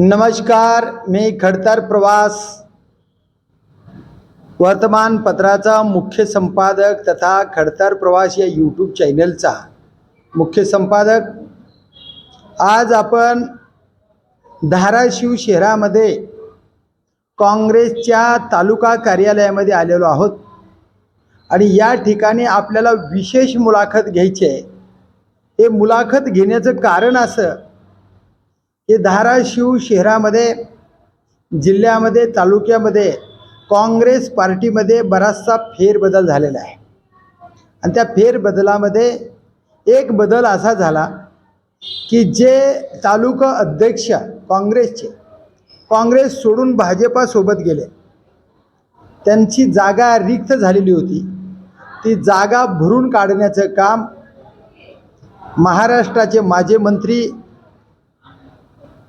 नमस्कार मी खडतर प्रवास. वर्तमानपत्राचा मुख्य संपादक तथा खडतर प्रवास या यूट्यूब चॅनलचा मुख्य संपादक. आज आपण धाराशिव शहरामध्ये काँग्रेसच्या तालुका कार्यालयामध्ये आलेलो आहोत. आणि या ठिकाणी आपल्याला विशेष मुलाखत घ्यायची आहे. हे मुलाखत घेण्याचं कारण असं हे धाराशिव शहरामध्ये जिल्ह्यामध्ये तालुक्यामध्ये काँग्रेस पार्टीमध्ये बराचसा फेरबदल झालेला आहे. आणि त्या फेरबदलामध्ये एक बदल असा झाला की जे तालुका अध्यक्ष काँग्रेसचे काँग्रेस सोडून भाजपासोबत गेले त्यांची जागा रिक्त झालेली होती. ती जागा भरून काढण्याचं काम महाराष्ट्राचे माजी मंत्री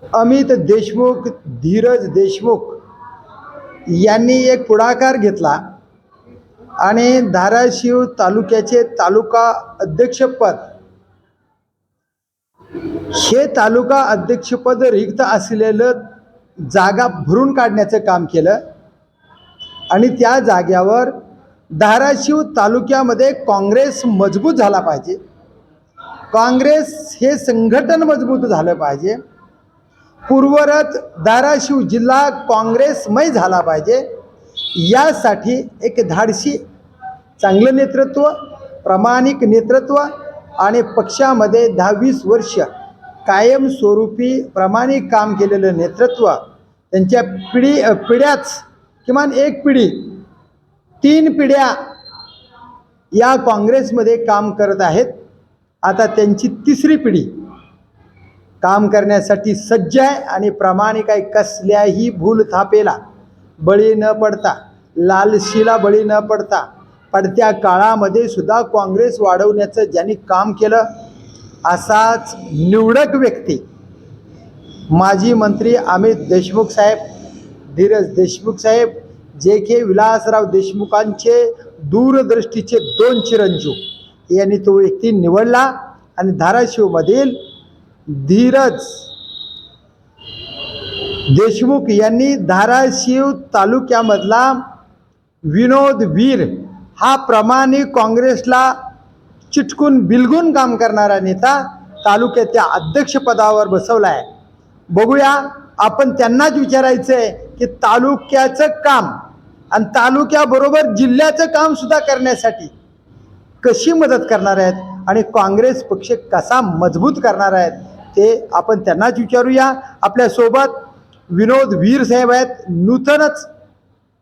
अमित देशमुख धीरज देशमुख यांनी एक पुढाकार घेतला आणि धाराशिव तालुक्याचे तालुका अध्यक्षपद. हे तालुका अध्यक्षपद रिक्त असलेलं जागा भरून काढण्याचं काम केलं आणि त्या जाग्यावर धाराशिव तालुक्यामध्ये काँग्रेस मजबूत झाला पाहिजे. काँग्रेस हे संघटन मजबूत झालं पाहिजे. पूर्वरत धाराशिव जिल्हा काँग्रेसमय झाला पाहिजे. यासाठी एक धाडसी चांगलं नेतृत्व प्रामाणिक नेतृत्व आणि पक्षामध्ये दहावीस वर्ष कायमस्वरूपी प्रामाणिक काम केलेलं नेतृत्व त्यांच्या पिढी पिढ्याच किमान एक पिढी तीन पिढ्या या काँग्रेसमध्ये काम करत आहेत. आता त्यांची तिसरी पिढी काम करण्यासाठी सज्ज आहे आणि प्रामाणिक आहे. कसल्याही भूल थापेला बळी न पडता लालशीला बळी न पडता पडत्या काळामध्ये सुद्धा काँग्रेस वाढवण्याचं ज्यांनी काम केलं असाच निवडक व्यक्ती माजी मंत्री अमित देशमुख साहेब धीरज देशमुख साहेब जे के विलासराव देशमुखांचे दूरदृष्टीचे दोन चिरंजीव यांनी तो व्यक्ती निवडला आणि धाराशिवमधील धीरज देशमुख यांनी धाराशिव तालुक्यामधला विनोद वीर हा प्रमाणिक काँग्रेसला चिटकून बिलगून काम करणारा नेता तालुक्याच्या अध्यक्षपदावर बसवला आहे बघूया आपण त्यांनाच विचारायचं आहे की तालुक्याचं काम आणि तालुक्याबरोबर जिल्ह्याचं काम सुद्धा करण्यासाठी कशी मदत करणार आहेत आणि काँग्रेस पक्ष कसा मजबूत करणार आहेत? ते आपण त्यांनाच विचारूया. आपल्यासोबत विनोद वीर साहेब आहेत. नूतनच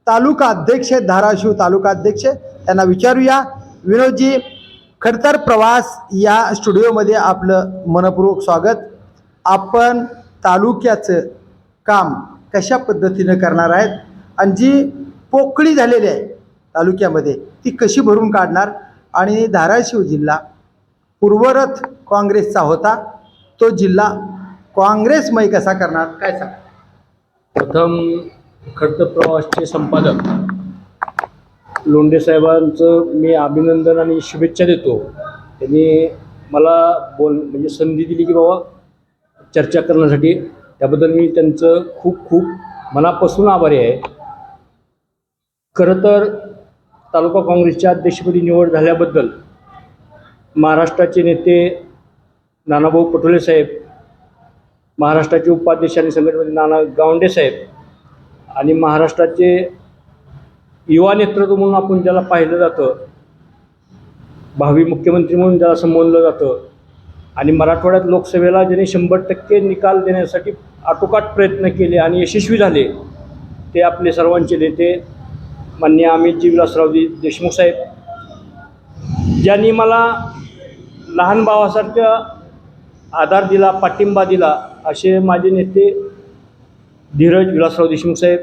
तालुका अध्यक्ष आहेत धाराशिव तालुका अध्यक्ष त्यांना विचारूया. विनोदजी खडतर प्रवास या स्टुडिओमध्ये आपलं मनपूर्वक स्वागत. आपण तालुक्याचं काम कशा पद्धतीनं करणार आहेत आणि जी पोकळी झालेली आहे तालुक्यामध्ये ती कशी भरून काढणार? आणि धाराशिव जिल्हा पूर्वरथ काँग्रेसचा होता. तो जिल्हा काँग्रेसमय कसा करणार? काय सांग? प्रथम खर्च प्रवासचे संपादक लोंढे साहेबांचं मी अभिनंदन आणि शुभेच्छा देतो. त्यांनी मला बोल म्हणजे संधी दिली की बाबा चर्चा करण्यासाठी. त्याबद्दल मी त्यांचं खूप खूप मनापासून आभारी आहे. खरं तर तालुका काँग्रेसच्या अध्यक्षपदी निवड झाल्याबद्दल महाराष्ट्राचे नेते नानाभाऊ पटोले साहेब महाराष्ट्राचे उपाध्यक्ष आणि संघटनेमध्ये नाना गावंडे साहेब आणि महाराष्ट्राचे युवा नेतृत्व म्हणून आपण ज्याला पाहिलं जातं भावी मुख्यमंत्री म्हणून ज्याला संबोधलं जातं आणि मराठवाड्यात लोकसभेला ज्यांनी शंभर टक्के निकाल देण्यासाठी आटोकाट प्रयत्न केले आणि यशस्वी झाले ते आपले सर्वांचे नेते मान्य अमितजी विलासराव दे देशमुख साहेब. ज्यांनी मला लहान भावासारख्या आधार दिला पाठिंबा दिला असे माझे नेते धीरज विलासराव देशमुख साहेब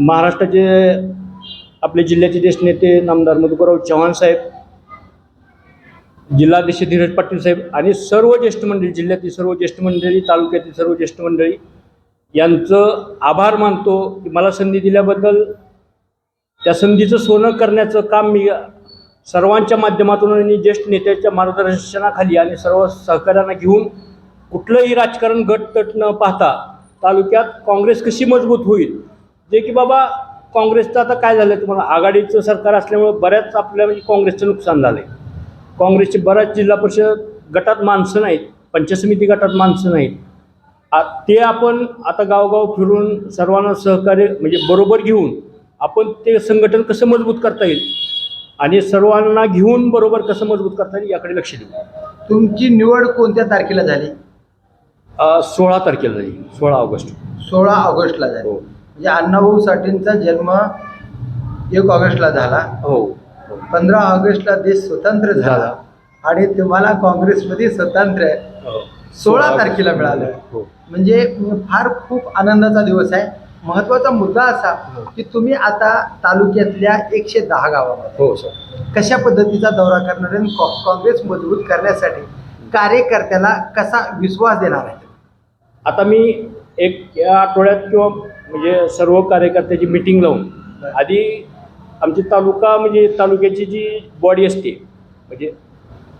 महाराष्ट्राचे आपले जिल्ह्याचे ज्येष्ठ नेते नामदार मधुकरराव चव्हाण साहेब जिल्हाध्यक्ष धीरज पाटील साहेब आणि सर्व ज्येष्ठ मंडळी जिल्ह्यातील सर्व ज्येष्ठ मंडळी तालुक्यातील सर्व ज्येष्ठ मंडळी यांचं आभार मानतो की मला संधी दिल्याबद्दल त्या संधीचं सोनं करण्याचं काम मी सर्वांच्या माध्यमातून आणि ज्येष्ठ नेत्याच्या मार्गदर्शनाखाली आणि सर्व सहकाऱ्यांना घेऊन कुठलंही राजकारण गट तट न पाहता तालुक्यात काँग्रेस कशी मजबूत होईल? जे की बाबा काँग्रेसचं आता काय झालं? तुम्हाला आघाडीचं सरकार असल्यामुळे बऱ्याच आपल्या म्हणजे काँग्रेसचं नुकसान झालं आहे काँग्रेसचे बऱ्याच जिल्हा परिषद गटात माणसं नाहीत पंचायत समिती गटात माणसं नाहीत. आ- ते आपण आता गावगाव फिरून सर्वांना सहकार्य म्हणजे बरोबर घेऊन आपण ते संघटन कसं मजबूत करता येईल? आणि सर्वांना घेऊन बरोबर कसं मजबूत करता येईल याकडे लक्ष देऊ. तुमची निवड कोणत्या तारखेला झाली? अ, सोळा तारखेला झाली. सोळा ऑगस्ट. सोळा ऑगस्टला झाली. हो. म्हणजे अण्णाभाऊ साठेंचा जन्म एक ऑगस्टला झाला. हो. पंधरा ऑगस्टला देश स्वतंत्र झाला. झाला. आणि तुम्हाला काँग्रेसमध्ये स्वतंत्र हो. सोळा तारखेला मिळालं. हो. म्हणजे फार खूप आनंदाचा दिवस आहे. महत्त्वाचा मुद्दा असा की तुम्ही आता तालुक्यातल्या एकशे दहा गावामध्ये हो सर. कशा पद्धतीचा दौरा करणार आणि काँग्रेस मजबूत करण्यासाठी कार्यकर्त्याला कसा विश्वास देणार आहे? आता मी एक या आठवड्यात किंवा म्हणजे सर्व कार्यकर्त्याची मिटिंग लावून आधी आमची तालुका म्हणजे तालुक्याची जी बॉडी असते म्हणजे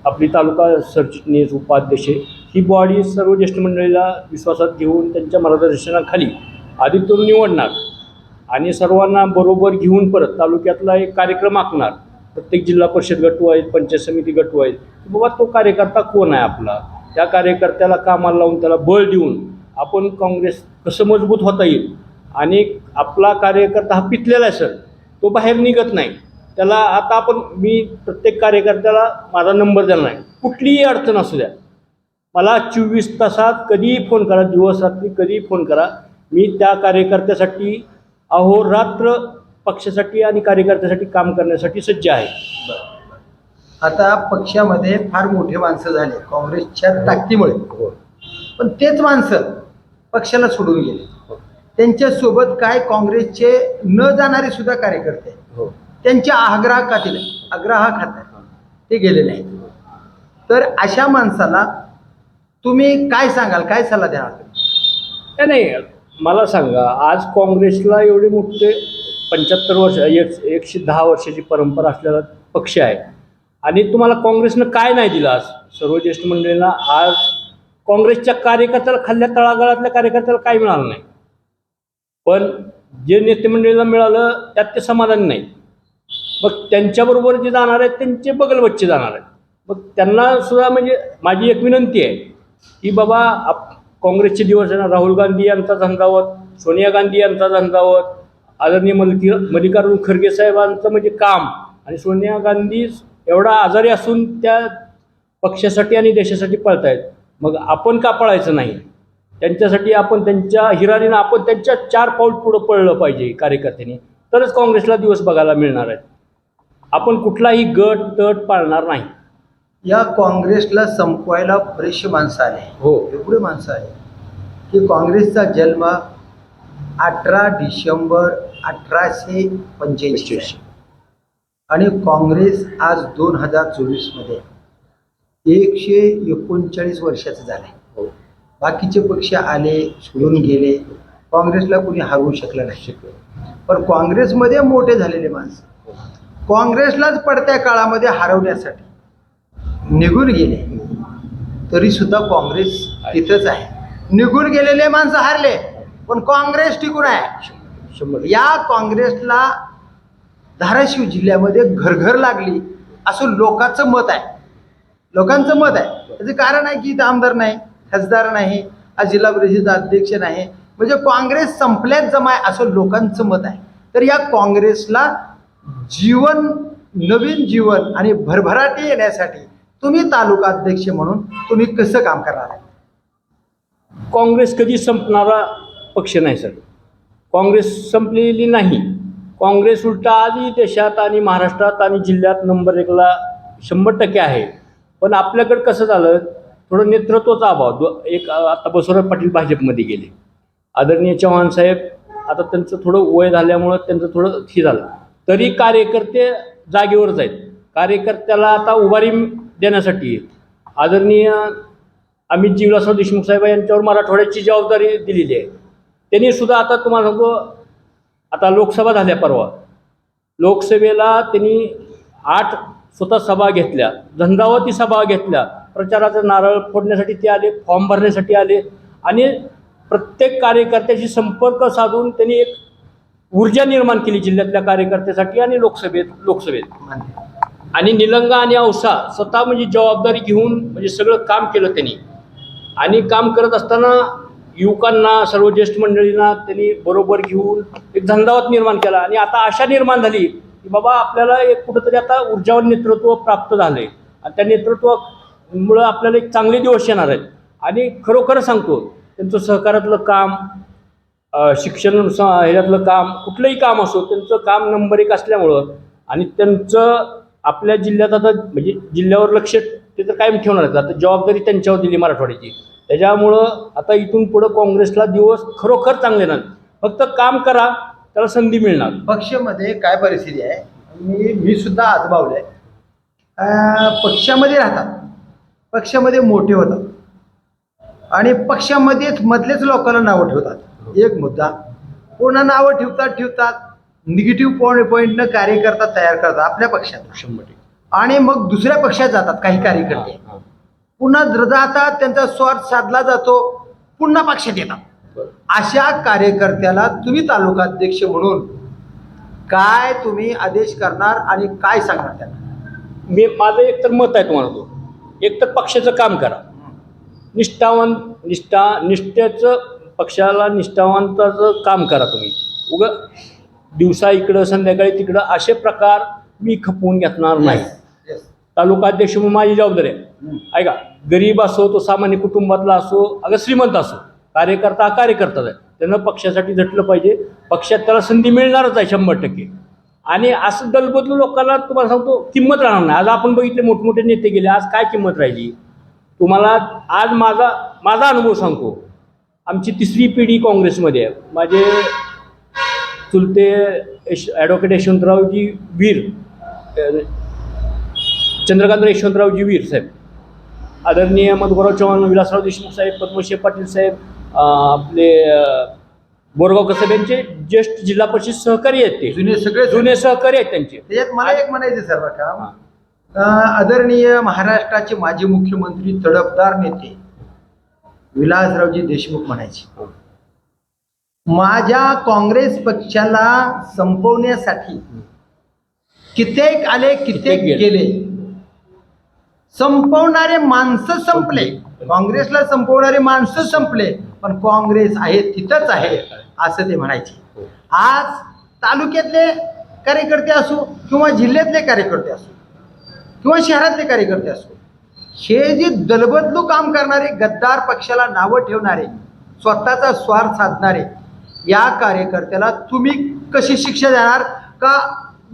आपली तालुका सरचिटणीस उपाध्यक्ष ही बॉडी सर्व ज्येष्ठ मंडळीला विश्वासात घेऊन त्यांच्या मार्गदर्शनाखाली आधी तो निवडणार आणि सर्वांना बरोबर घेऊन परत तालुक्यातला एक कार्यक्रम आखणार. प्रत्येक जिल्हा परिषद गटू आहेत पंचायत समिती गटू आहेत बाबा तो कार्यकर्ता कोण आहे आपला? त्या कार्यकर्त्याला कामाला लावून त्याला बळ देऊन आपण काँग्रेस कसं मजबूत होता येईल? आणि आपला कार्यकर्ता हा पितलेला आहे सर. तो बाहेर निघत नाही. त्याला आता आपण मी प्रत्येक कार्यकर्त्याला माझा नंबर दिला नाही. कुठलीही अडचण असू द्या. मला चोवीस तासात कधीही फोन करा दिवस रात्री कधीही फोन करा. मी त्या कार्यकर्त्यासाठी अहोरात्र पक्षासाठी आणि कार्यकर्त्यासाठी काम करण्यासाठी सज्ज आहे. आता पक्षामध्ये फार मोठे माणसं झाले काँग्रेसच्या ताकदीमुळे पण तेच माणसं पक्षाला सोडून गेले. त्यांच्यासोबत काय काँग्रेसचे न जाणारे सुद्धा कार्यकर्ते. हो. त्यांच्या आग्राहाखातील आग्रहाखातर ते गेलेले आहेत तर अशा माणसाला तुम्ही काय सांगाल? काय सल्ला द्याल? नाही, नाही मला सांगा आज काँग्रेसला एवढे मोठे पंच्याहत्तर वर्ष एक एकशे दहा वर्षाची परंपरा असलेला पक्ष आहे. आणि तुम्हाला काँग्रेसनं काय नाही दिलं आज? सर्व ज्येष्ठ मंडळींना आज काँग्रेसच्या कार्यकर्त्याला खाल्ल्या तळागाळातल्या कार्यकर्त्याला काय मिळालं नाही? पण जे नेते मंडळीला मिळालं त्यात ते समाधान नाही मग त्यांच्याबरोबर जे जाणार आहेत त्यांचे बगलबच्चे जाणार आहेत. मग त्यांना सुद्धा म्हणजे माझी एक विनंती आहे की बाबा आप काँग्रेसचे दिवस आहे ना. राहुल गांधी यांचा झंझावत सोनिया गांधी यांचा झंझावत आदरणीय मल्लिकी मल्लिकार्जुन खरगे साहेबांचं म्हणजे काम. आणि सोनिया गांधी एवढा आजारी असून त्या पक्षासाठी आणि देशासाठी पळतायत. मग आपण का पळायचं नाही? त्यांच्यासाठी आपण त्यांच्या हिरारीनं आपण त्यांच्या चार पाऊल पुढं पळलं पाहिजे कार्यकर्त्यांनी. तरच काँग्रेसला दिवस बघायला मिळणार आहेत. आपण कुठलाही गट तट पाळणार नाही. या काँग्रेसला संपवायला बरेचसे माणसं आले. हो. एवढे माणसं आले. की काँग्रेसचा जन्म अठरा डिसेंबर अठराशे पंच्याऐंशी आणि काँग्रेस आज दोन हजार चोवीसमध्ये एकशे एकोणचाळीस वर्षाचं झालं आहे हो. बाकीचे पक्ष आले सोडून गेले. काँग्रेसला कोणी हरवू शकलं नाही. पण काँग्रेसमध्ये मोठे झालेले माणसं. काँग्रेसलाच पडत्या काळामध्ये हरवण्यासाठी निघून गेले. तरी सुद्धा काँग्रेस तिथंच आहे. निघून गेलेले माणसं हारले पण काँग्रेस टिकून आहे. या काँग्रेसला धाराशिव जिल्ह्यामध्ये घरघर लागली असं लोकांचं मत आहे. लोकांचं मत आहे. त्याचं कारण आहे की इथं आमदार नाही खासदार नाही आज जिल्हा परिषदेचा अध्यक्ष नाही. म्हणजे काँग्रेस संपल्यात जमाय असं लोकांचं मत आहे. तर या काँग्रेसला जीवन नवीन जीवन आणि भरभराटी येण्यासाठी तुम्ही तालुका अध्यक्ष म्हणून तुम्ही कसं काम करणार? काँग्रेस कधी संपणारा पक्ष नाही सर. काँग्रेस संपलेली नाही. काँग्रेस उलटा आधी देशात आणि महाराष्ट्रात आणि जिल्ह्यात नंबर एकला शंभर टक्के आहे. पण आपल्याकडं कसं झालं? थोडं नेतृत्वाचा अभाव. दो एक आता बसवराज पाटील भाजपमध्ये गेले. आदरणीय चव्हाण साहेब आता त्यांचं थोडं वय झाल्यामुळं त्यांचं थोडं हे झालं. तरी कार्यकर्ते जागेवरच आहेत. कार्यकर्त्याला आता उभारी देण्यासाठी. आदरणीय अमित जीवलासराव देशमुख साहेब यांच्यावर मराठवाड्याची जबाबदारी दिलेली आहे. त्यांनी सुद्धा आता तुम्हाला सांगतो आता लोकसभा झाल्या परवा. लोकसभेला त्यांनी आठ स्वतः सभा घेतल्या झंझावती सभा घेतल्या. प्रचाराचं नारळ फोडण्यासाठी ते आले फॉर्म भरण्यासाठी आले आणि प्रत्येक कार्यकर्त्याशी संपर्क साधून त्यांनी एक ऊर्जा निर्माण केली जिल्ह्यातल्या कार्यकर्त्यासाठी आणि लोकसभेत लोकसभेत. आणि निलंगा आणि औसा स्वतः म्हणजे जबाबदारी घेऊन म्हणजे सगळं काम केलं त्यांनी. आणि काम करत असताना युवकांना सर्व ज्येष्ठ मंडळींना त्यांनी बरोबर घेऊन एक धंदावत निर्माण केला. आणि आता आशा निर्माण झाली की बाबा आपल्याला एक कुठंतरी आता ऊर्जावान नेतृत्व प्राप्त झालंय. आणि त्या नेतृत्वामुळं आपल्याला एक चांगले दिवस येणार आहेत. आणि खरोखर सांगतो त्यांचं सहकारातलं काम शिक्षण ह्याच्यातलं काम कुठलंही काम असो त्यांचं काम नंबर एक असल्यामुळं आणि त्यांचं आपल्या जिल्ह्यात आता म्हणजे जिल्ह्यावर लक्ष ते तर कायम ठेवणार आता जबाबदारी त्यांच्यावर दिली मराठवाड्याची. त्याच्यामुळं आता इथून पुढं काँग्रेसला दिवस खरोखर चांगले ना फक्त काम करा त्याला संधी मिळणार. पक्षामध्ये काय परिस्थिती आहे? मी मी सुद्धा आजमावलंय आहे. पक्षामध्ये राहतात. पक्षामध्ये मोठे होतात. आणि पक्षामध्येच मधलेच लोकांना नावं ठेवतात. एक मुद्दा. पूर्ण नावं ठेवतात ठेवतात? निगेटिव्ह पॉईंट पॉईंटनं कार्यकर्ता तयार करतात आपल्या पक्षात. शंभर टक्के. आणि मग दुसऱ्या पक्षात जातात काही कार्यकर्ते हां, हां. पुन्हा जातात त्यांचा स्वार्थ साधला जातो पुन्हा पक्षात येतात. बरं. अशा कार्यकर्त्याला तुम्ही तालुकाध्यक्ष म्हणून काय तुम्ही आदेश करणार आणि काय सांगणार त्यांना? मी माझं एक तर मत आहे तुम्हाला तो एक तर पक्षाचं काम करा. निष्ठावान निष्ठा निष्ठेचं पक्षाला निष्ठावंताचं काम करा तुम्ही. उग दिवसा इकडं संध्याकाळी तिकडं असे प्रकार मी खपवून घेतणार नाही. Yes. तालुका अध्यक्ष म्हणून माझी जबाबदारी आहे. ऐका गरीब असो तो सामान्य कुटुंबातला असो अगं श्रीमंत असो कार्यकर्ता हा कार्यकर्ताच आहे त्यानं पक्षासाठी झटलं पाहिजे. पक्षात त्याला संधी मिळणारच आहे शंभर टक्के. आणि असं दलबदलू लोकांना तुम्हाला सांगतो किंमत राहणार नाही. आज आपण बघितले मोठमोठे नेते गेले आज काय किंमत राहिली? तुम्हाला आज माझा माझा अनुभव सांगतो. आमची तिसरी पिढी काँग्रेसमध्ये आहे. माझे चुलते यश ॲडव्होकेट यशवंतरावजी वीर चंद्रकांत यशवंतरावजी वीर साहेब. आदरणीय मधुकरराव चव्हाण विलासराव देशमुख साहेब पद्मश्री पाटील साहेब आपले बोरगाव कसब्यांचे ज्येष्ठ जिल्हा परिषद सहकारी आहेत ते. जुने सगळे जुने सहकारी आहेत त्यांचे. त्याच्यात मला एक म्हणायचं सर्व हा. काम अं, आदरणीय महाराष्ट्राचे माजी मुख्यमंत्री तडफदार नेते विलासरावजी देशमुख म्हणायचे. माझ्या काँग्रेस पक्षाला संपवण्यासाठी कित्येक आले कित्येक गेले. गेले. संपवणारे माणसं संपले. काँग्रेसला संपवणारे माणसं संपले पण काँग्रेस आहे तिथंच आहे असं ते म्हणायचे. आज तालुक्यातले कार्यकर्ते असो किंवा जिल्ह्यातले कार्यकर्ते असो किंवा शहरातले कार्यकर्ते असो हे जे दलबदलू काम करणारे गद्दार पक्षाला नावं ठेवणारे स्वतःचा स्वार्थ साधणारे या कार्यकर्त्याला तुम्ही कशी शिक्षा देणार? का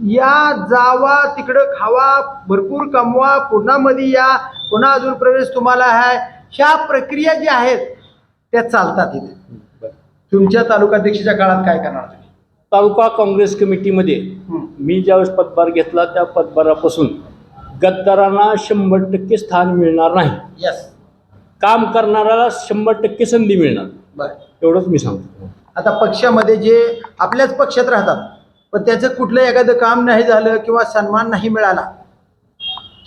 या जावा तिकडं खावा भरपूर कमवा पुन्हा मध्ये या पुन्हा अजून प्रवेश तुम्हाला आहे. ह्या प्रक्रिया ज्या आहेत त्या चालतात इथे. तुमच्या तालुकाध्यक्षाच्या काळात काय करणार तुम्ही? तालुका काँग्रेस कमिटीमध्ये. मी ज्यावेळेस पदभार घेतला त्या पदभारापासून गद्दारांना शंभर टक्के स्थान मिळणार नाही. यस काम करणाऱ्याला शंभर टक्के संधी मिळणार. बरं. एवढंच मी सांगतो. आता पक्षामध्ये जे आपल्याच पक्षात राहतात पण त्याचं कुठलं एखादं काम नाही झालं किंवा सन्मान नाही मिळाला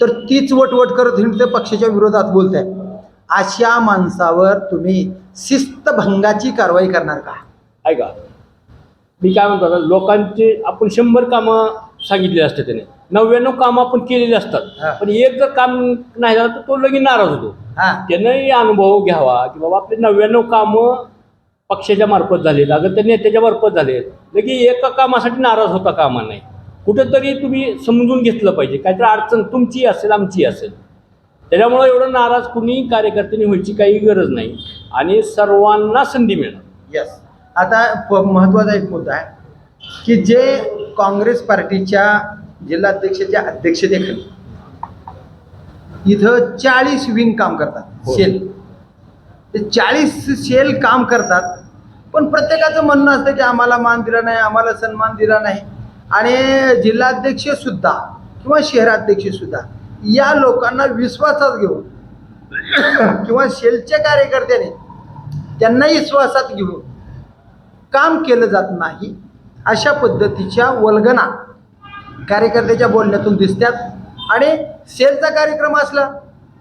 तर तीच वटवट करत हिंडते पक्षाच्या विरोधात बोलते अशा माणसावर तुम्ही शिस्तभंगाची कारवाई करणार का? ऐका मी काय म्हणतो आता लोकांचे आपण शंभर कामं सांगितली असते त्याने. नव्याण्णव कामं आपण केलेली हा. असतात पण एक जर काम नाही झालं तर तो लगेच नाराज होतो. हा. त्यानंही अनुभव घ्यावा की बाबा आपले नव्याण्णव कामं पक्षाच्या मार्फत झालेत अगर त्या नेत्याच्या मार्फत झालेत लगे एका कामासाठी नाराज होता कामा नाही. कुठंतरी तुम्ही समजून घेतलं पाहिजे. काहीतरी अडचण तुमची असेल आमची असेल. त्याच्यामुळं एवढं नाराज कुणी कार्यकर्त्यांनी व्हायची काही गरज नाही. आणि सर्वांना संधी मिळणार. यस आता महत्त्वाचा एक मुद्दा आहे की जे काँग्रेस पार्टीच्या जिल्हाध्यक्षाच्या अध्यक्षतेखाली इथं चाळीस विंग काम करतात. हो. सेल ते चाळीस सेल काम करतात. पण प्रत्येकाचं म्हणणं असतं की आम्हाला मान दिला नाही आम्हाला सन्मान दिला नाही. आणि जिल्हाध्यक्षसुद्धा किंवा शहराध्यक्षसुद्धा या लोकांना विश्वासात घेऊन किंवा सेलच्या कार्यकर्त्याने त्यांनाही विश्वासात घेऊन काम केलं जात नाही अशा पद्धतीच्या वल्गना कार्यकर्त्याच्या बोलण्यातून दिसतात. आणि सेलचा कार्यक्रम असला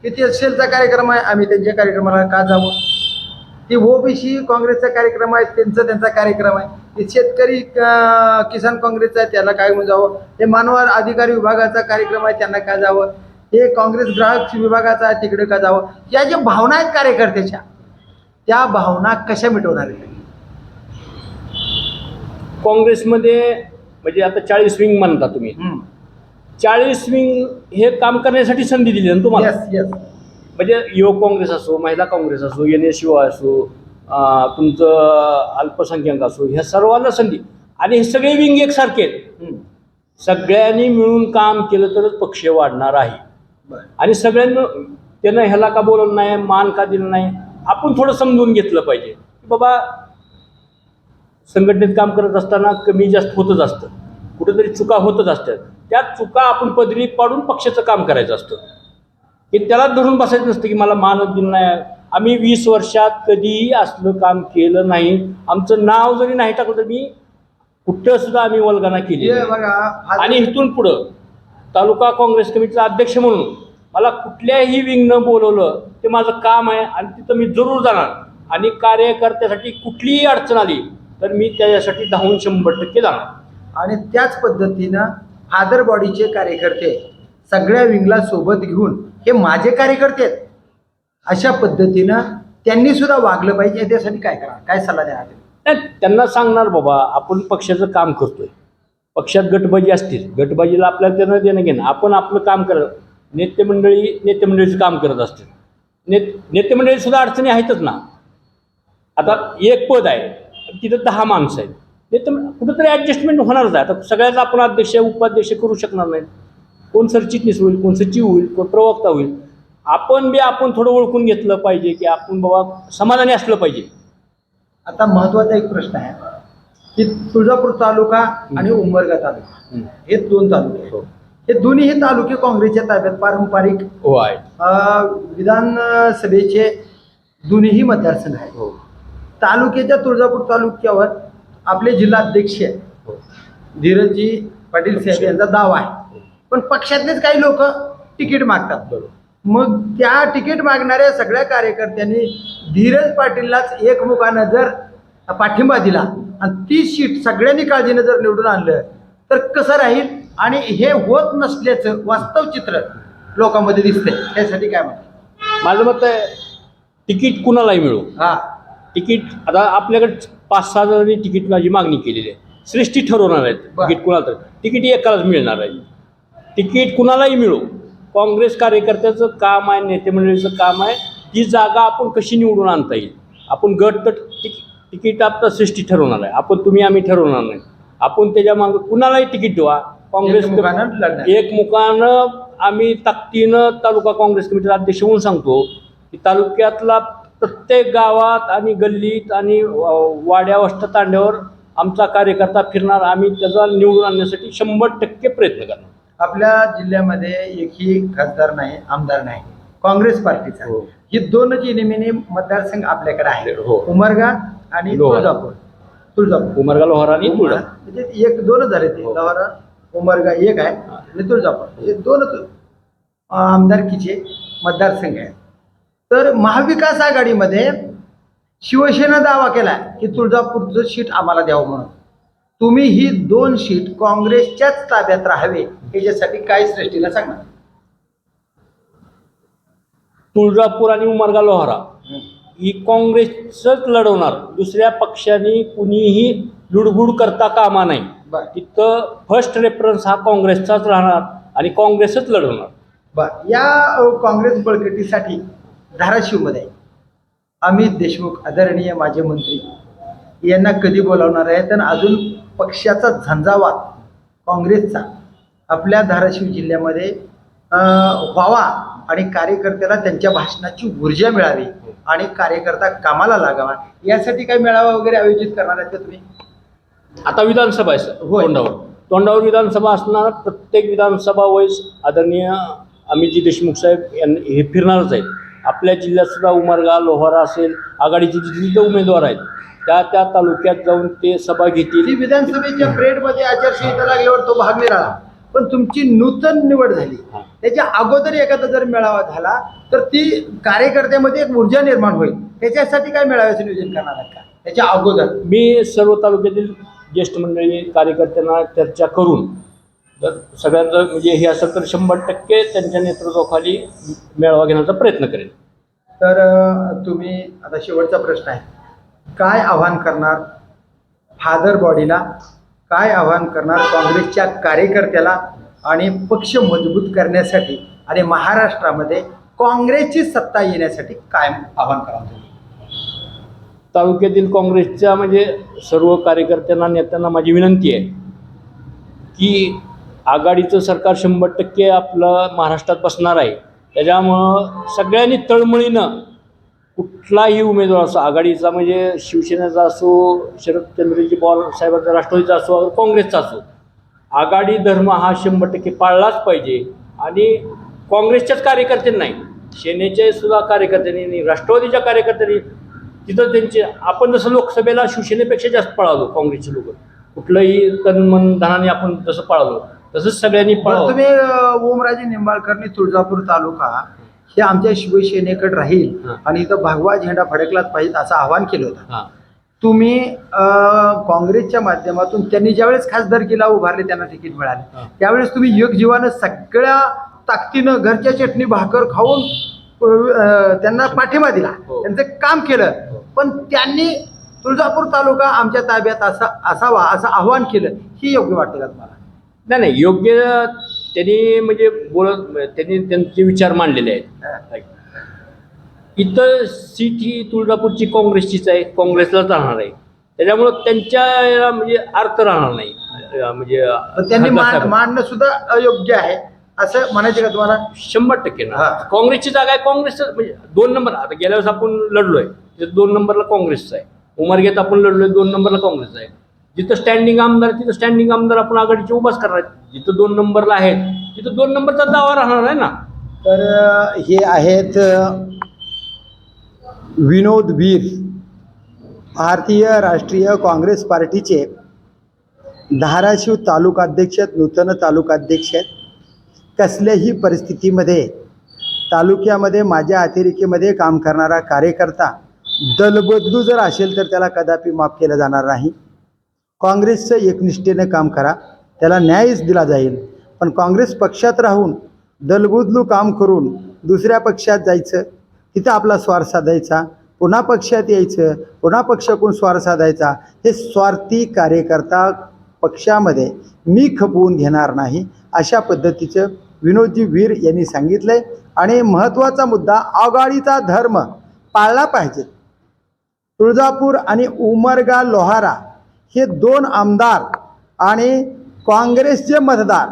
की ते सेलचा कार्यक्रम आहे? आम्ही त्यांच्या कार्यक्रमाला का जावं? ती ओबीसी काँग्रेसचा कार्यक्रम आहे त्यांचा त्यांचा कार्यक्रम आहे. ते शेतकरी किसान काँग्रेसचा आहे त्याला काय म्हणून जावं? हे मानव अधिकारी विभागाचा कार्यक्रम आहे त्यांना काय जावं? हे काँग्रेस ग्राहक विभागाचा आहे तिकडे का जावं? या ज्या भावना आहेत कार्यकर्त्याच्या त्या भावना कशा मिटवणार आहेत? काँग्रेसमध्ये म्हणजे आता चाळीस विंग म्हणता तुम्ही. चाळीस विंग हे काम करण्यासाठी संधी दिली ना तुम्हाला? येस येस म्हणजे युवक काँग्रेस असो महिला काँग्रेस असो एन एस यू असो अं, तुमचं अल्पसंख्याक असो ह्या सर्वांना संधी. आणि हे सगळे विंग एकसारखे आहेत. सगळ्यांनी मिळून काम केलं तरच पक्ष वाढणार आहे. बरं. आणि सगळ्यांना त्यानं ह्याला का बोलवलं नाही मान का दिलं नाही? आपण थोडं समजून घेतलं पाहिजे. की बाबा संघटनेत काम करत असताना कमी जास्त होतच असतं. कुठेतरी चुका होतच असतात. त्या चुका आपण पदरी पाडून पक्षाचं काम करायचं असतं. की त्याला धरून बसायचं नसतं की मला मानच दिलं नाही आम्ही वीस वर्षात कधीही असलं काम केलं नाही. आमचं नाव जरी नाही टाकलं तर मी कुठं सुद्धा आम्ही वल्गना केली आणि इथून पुढं तालुका काँग्रेस कमिटीचा अध्यक्ष म्हणून मला कुठल्याही विंगनं बोलवलं ते माझं काम आहे आणि तिथं मी जरूर जाणार. आणि कार्यकर्त्यासाठी कुठलीही अडचण आली तर मी त्याच्यासाठी धावून शंभर टक्के जाणार. आणि त्याच पद्धतीनं फादर बॉडीचे कार्यकर्ते सगळ्या विंगला सोबत घेऊन हे माझे कार्यकर्ते आहेत. अशा पद्धतीनं त्यांनी सुद्धा वागलं पाहिजे. त्यासाठी काय करा? काय सल्ला द्या नाही, त्यांना सांगणार बाबा आपण पक्षाचं काम करतोय. पक्षात गटबाजी असतील. गटबाजीला आपल्याला त्यांना देणं घेणं. आपण आपलं काम करत नेते मंडळी नेते मंडळीचं काम करत असतील. ने नेते मंडळी सुद्धा अडचणी आहेतच ना. आता एक पद आहे तिथं दहा माणसं आहेत. नेते कुठंतरी ॲडजस्टमेंट होणारच आहे आता सगळ्याच आपण अध्यक्ष उपाध्यक्ष करू शकणार नाही कोण सरचिटणीस होईल कोण सचिव होईल कोण प्रवक्ता होईल. आपण बी आपण थोडं ओळखून घेतलं पाहिजे की आपण बाबा समाधानी असलं पाहिजे. आता महत्त्वाचा एक प्रश्न आहे की तुळजापूर तालुका आणि उंबरगा तालुका. हे दोन तालुके. हो. हे दोन्ही हे तालुके काँग्रेसच्या ताब्यात पारंपरिक हो आहे. विधानसभेचे दोन्हीही मतदारसंघ आहेत. हो. तालुक्याच्या तुळजापूर तालुक्यावर आपले जिल्हाध्यक्ष धीरजजी पाटील साहेब यांचा दावा आहे. पण पक्षातलेच काही लोक तिकीट मागतात. मग त्या तिकीट मागणाऱ्या सगळ्या कार्यकर्त्यांनी धीरज पाटीललाच एकमुखानं जर पाठिंबा दिला आणि ती सीट सगळ्यांनी काळजीनं जर निवडून आणलं तर कसं राहील? आणि हे होत नसल्याचं वास्तव चित्र लोकांमध्ये दिसतंय. त्यासाठी काय म्हणतात? माझं मत आहे तिकीट कुणालाही मिळू. हा. तिकीट आता आपल्याकडे पाच सहा जणांनी तिकीट माझी मागणी केलेली आहे. सृष्टी ठरवणार आहेत. तिकीट कुणाला तर. तिकीट एकालाच मिळणार आहे. तिकीट कुणालाही मिळू. काँग्रेस कार्यकर्त्याचं काम आहे नेते मंडळीचं काम आहे. ती जागा आपण कशी निवडून आणता येईल? आपण गट तर तिक तिकीट आपलं सृष्टी ठरवणार आहे. आपण तुम्ही आम्ही ठरवणार नाही. आपण त्याच्या मागं कुणालाही तिकीट देवा काँग्रेस लढणार. एकमुखानं आम्ही ताकदीनं तालुका काँग्रेस कमिटीचा अध्यक्ष म्हणून सांगतो की तालुक्यातला प्रत्येक गावात आणि गल्लीत आणि वाड्या वस्ता तांड्यावर आमचा कार्यकर्ता फिरणार. आम्ही त्याचा निवडून आणण्यासाठी शंभर टक्के प्रयत्न करणार. आपल्या जिल्ह्यामध्ये एकही खासदार नाही आमदार नाही काँग्रेस पार्टीचा. हो. ही दोनच इनिमिनी मतदारसंघ आपल्याकडे आहे. हो. उमरगा आणि लोहारा. तुळजापूर. तुळजापूर. उमरगा लोहार आणि तुळजा म्हणजे एक दोनच झाले ते. हो. लोहारा उमरगा एक आहे आणि तुळजापूर. हे दोनच अं, आमदारकीचे मतदारसंघ आहेत. तर महाविकास आघाडीमध्ये शिवसेना दावा केला की तुळजापूरचं सीट आम्हाला द्यावं म्हणून. तुम्ही ही दोन सीट काँग्रेसच्याच ताब्यात राहावे याच्यासाठी काय सृष्टीला सांगणार? तुळजापूर आणि उमरगा लोहारा ही. काँग्रेसच लढवणार. दुसऱ्या पक्षाने कुणीही लुडबुड करता कामा नाही तिथं फर्स्ट रेफरन्स हा काँग्रेसचाच राहणार आणि काँग्रेसच लढवणार. बर. या काँग्रेस बळकटीसाठी धाराशिवमध्ये. अमित देशमुख आदरणीय माजी मंत्री. यांना कधी बोलावणार आहेत आणि अजून पक्षाचा झंझावात काँग्रेसचा. आपल्या धाराशिव जिल्ह्यामध्ये व्हावा आणि कार्यकर्त्याला त्यांच्या भाषणाची ऊर्जा मिळावी आणि कार्यकर्ता कामाला लागावा. यासाठी काही मेळावा वगैरे आयोजित करणार आहेत का तुम्ही? आता विधानसभा आहे सर. तोंडावर. तोंडावर विधानसभा असणार प्रत्येक विधानसभा वयस आदरणीय अमितजी देशमुख साहेब यांनी हे फिरणारच आहेत. आपल्या जिल्ह्यात सुद्धा उमरगा लोहारा असेल आघाडीचे जिथे उमेदवार आहेत त्या त्या तालुक्यात जाऊन ते सभा घेतील. विधानसभेच्या परेडमध्ये आचारसंहिता लागल्यावर तो भाग मिळाला पण तुमची नूतन निवड झाली. त्याच्या अगोदर एखादा जर मेळावा झाला तर ती कार्यकर्त्यामध्ये एक ऊर्जा निर्माण होईल. त्याच्यासाठी काय मेळाव्याचं नियोजन करणार आहात का? त्याच्या अगोदर. मी सर्व तालुक्यातील ज्येष्ठ मंडळी कार्यकर्त्यांना चर्चा करून जर सगळ्यांचं म्हणजे हे असेल तर शंभर टक्के त्यांच्या नेतृत्वाखाली मेळावा घेण्याचा प्रयत्न करेन. तर तुम्ही आता शेवटचा प्रश्न आहे. काय आव्हान करणार फादर बॉडीला? काय आव्हान करणार काँग्रेसच्या कार्यकर्त्याला? आणि पक्ष मजबूत करण्यासाठी आणि महाराष्ट्रामध्ये काँग्रेसची सत्ता येण्यासाठी काय आव्हान कराल तुम्ही? तालुक्यातील काँग्रेसच्या म्हणजे सर्व कार्यकर्त्यांना नेत्यांना माझी विनंती आहे की आघाडीचं सरकार शंभर टक्के आपलं महाराष्ट्रात बसणार आहे. त्याच्यामुळं सगळ्यांनी तळमळीनं कुठलाही उमेदवार असो आघाडीचा म्हणजे शिवसेनेचा असो शरद चंद्रजी पवार साहेबांचा राष्ट्रवादीचा असो काँग्रेसचा असो आघाडी धर्म हा शंभर टक्के पाळलाच पाहिजे. आणि काँग्रेसच्याच कार्यकर्त्यांनी नाही सेनेचे सुद्धा कार्यकर्त्यांनी आणि राष्ट्रवादीच्या कार्यकर्त्यांनी तिथं त्यांचे आपण जसं लोकसभेला शिवसेनेपेक्षा जास्त पळालो काँग्रेसचे लोक कुठलंही तन मन धनाने आपण जसं पळालो. तसंच सगळ्यांनी तुम्ही ओमराजे निंबाळकरनी तुळजापूर तालुका हे आमच्या शिवसेनेकडे राहील. आणि इथं भगवा झेंडा फडकलाच पाहिजे असं आवाहन केलं होतं तुम्ही काँग्रेसच्या माध्यमातून त्यांनी ज्यावेळेस खासदारकीला उभारले त्यांना तिकीट मिळाले. त्यावेळेस तुम्ही योग जीवानं सगळ्या ताकदीनं घरच्या चटणी भाकर खाऊन त्यांना पाठिंबा दिला हो. त्यांचं काम केलं हो. पण त्यांनी तुळजापूर तालुका आमच्या ताब्यात असा असावा असं आव्हान केलं ही योग्य वाटते का तुम्हाला नाही नाही योग्य त्यांनी म्हणजे बोलत त्यांनी त्यांचे विचार मांडलेले आहेत. इथं सीट ही तुळजापूरची काँग्रेसचीच आहे काँग्रेसलाच राहणार आहे. त्याच्यामुळं त्यांच्या याला म्हणजे अर्थ राहणार नाही. म्हणजे त्यांनी खासदार मान- साहेब- मांडणं सुद्धा अयोग्य आहे असं म्हणायचे का तुम्हाला? शंभर टक्के ना. हा. काँग्रेसची जागा आहे काँग्रेस म्हणजे दोन नंबर. आता गेल्या वेळेस आपण लढलोय दोन नंबरला काँग्रेसचा आहे. उमरगेत आपण लढलोय दोन नंबरला काँग्रेस आहे. जिथं स्टँडिंग आमदार तिथं स्टँडिंग आमदार आपण आघाडीचे उभाच करणार जिथं दोन नंबरला आहेत तिथं दोन नंबरचा दावा राहणार आहे ना? तर हे आहेत विनोद वीर भारतीय राष्ट्रीय काँग्रेस पार्टीचे धाराशिव तालुकाध्यक्ष आहेत नूतन तालुकाध्यक्ष आहेत. कसल्याही परिस्थितीमध्ये तालुक्यामध्ये माझ्या अतिरेकीमध्ये काम करणारा कार्यकर्ता दलबदलू जर असेल तर त्याला कदापि माफ केलं जाणार नाही. काँग्रेसचं एकनिष्ठेनं काम करा. त्याला न्यायच दिला जाईल. पण काँग्रेस पक्षात राहून दलबुदलू काम करून दुसऱ्या पक्षात जायचं तिथं आपला स्वार्थ साधायचा पुन्हा पक्षात यायचं पुन्हा पक्षाकडून स्वार्थ साधायचा हे स्वार्थी कार्यकर्ता पक्षामध्ये मी खपवून घेणार नाही अशा पद्धतीचं विनोदजी वीर यांनी सांगितलं आहे आणि महत्त्वाचा मुद्दा आघाडीचा धर्म पाळला पाहिजे. तुळजापूर आणि उमरगा लोहारा हे दोन आमदार आणि काँग्रेसचे मतदार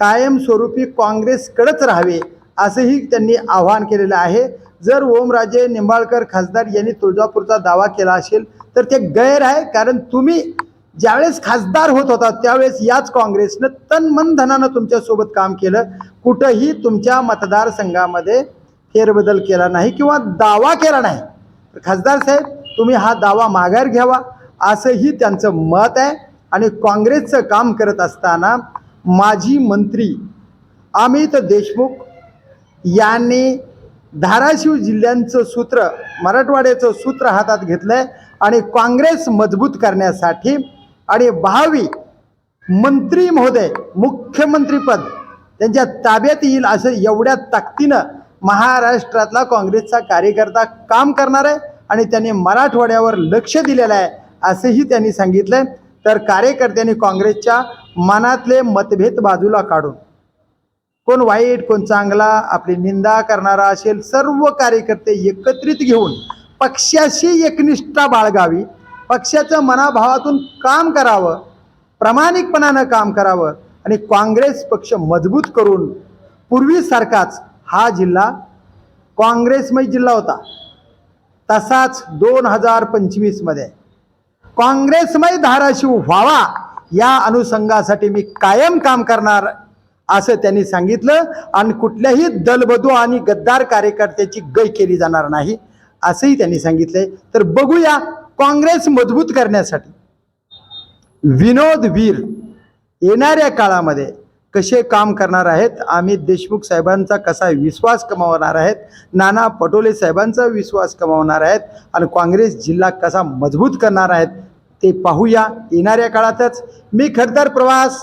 कायमस्वरूपी काँग्रेसकडेच राहावे असंही त्यांनी आवाहन केलेलं आहे. जर ओमराजे निंबाळकर खासदार यांनी तुळजापूरचा दावा केला असेल तर ते गैर आहे कारण तुम्ही ज्यावेळेस खासदार होत होता त्यावेळेस याच काँग्रेसनं तन मन धनानं तुमच्यासोबत काम केलं. कुठंही तुमच्या मतदारसंघामध्ये फेरबदल केला नाही किंवा दावा केला नाही. खासदार साहेब तुम्ही हा दावा माघार घ्यावा. असंही त्यांचं मत आहे. आणि काँग्रेसचं काम करत असताना माजी मंत्री अमित देशमुख यांनी धाराशिव जिल्ह्यांचं सूत्र मराठवाड्याचं सूत्र हातात घेतलं आहे आणि काँग्रेस मजबूत करण्यासाठी आणि भावी मंत्री महोदय मुख्यमंत्रीपद त्यांच्या ताब्यात येईल असं एवढ्या ताकदीनं महाराष्ट्रातला काँग्रेसचा कार्यकर्ता काम करणार आहे. आणि त्यांनी मराठवाड्यावर लक्ष दिलेलं आहे. असंही त्यांनी सांगितलं तर कार्यकर्त्यांनी काँग्रेसच्या मनातले मतभेद बाजूला काढून कोण वाईट कोण चांगला आपली निंदा करणारा असेल सर्व कार्यकर्ते एकत्रित घेऊन पक्षाशी एकनिष्ठा बाळगावी पक्षाचं मनाभावातून काम करावं प्रामाणिकपणानं काम करावं आणि काँग्रेस पक्ष मजबूत करून पूर्वीसारखाच हा जिल्हा काँग्रेसमय जिल्हा होता. तसाच दोन हजार पंचवीसमध्ये काँग्रेसमय धाराशिव व्हावा या अनुषंगासाठी मी कायम काम करणार असं त्यांनी सांगितलं. आणि कुठल्याही दलबदू आणि गद्दार कार्यकर्त्याची गय केली जाणार नाही असंही त्यांनी सांगितलंय. तर बघूया काँग्रेस मजबूत करण्यासाठी विनोद वीर येणाऱ्या काळामध्ये कसे काम करणार आहेत? अमित देशमुख साहेबांचा कसा विश्वास कमावणार आहेत? नाना पटोले साहेबांचा विश्वास कमावणार आहेत? आणि काँग्रेस जिल्हा कसा मजबूत करणार आहेत? ते पाहूया येणाऱ्या काळातच. मी खडतर प्रवास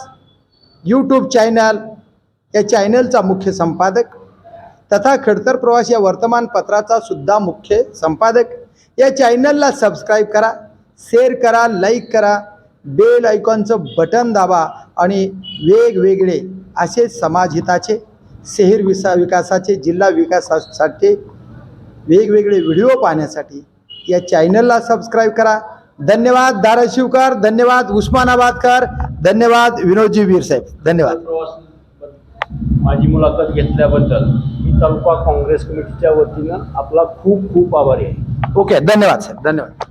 यूट्यूब चॅनल या चॅनलचा मुख्य संपादक तथा खडतर प्रवास या वर्तमानपत्राचा सुद्धा मुख्य संपादक. या चॅनलला सबस्क्राईब करा शेअर करा लाईक करा बेल आयकॉनचं बटन दाबा आणि वेगवेगळे असे समाजहिताचे शहर विसा विकासाचे जिल्हा विकासासाठी वेगवेगळे व्हिडिओ पाहण्यासाठी या चॅनलला सबस्क्राईब करा. धन्यवाद धाराशिवकर धन्यवाद उस्मानाबादकर धन्यवाद विनोदजी वीर साहेब धन्यवाद. माझी मुलाखत घेतल्याबद्दल मी तालुका काँग्रेस कमिटीच्या वतीनं आपला खूप खूप आभारी आहे. ओके धन्यवाद साहेब धन्यवाद.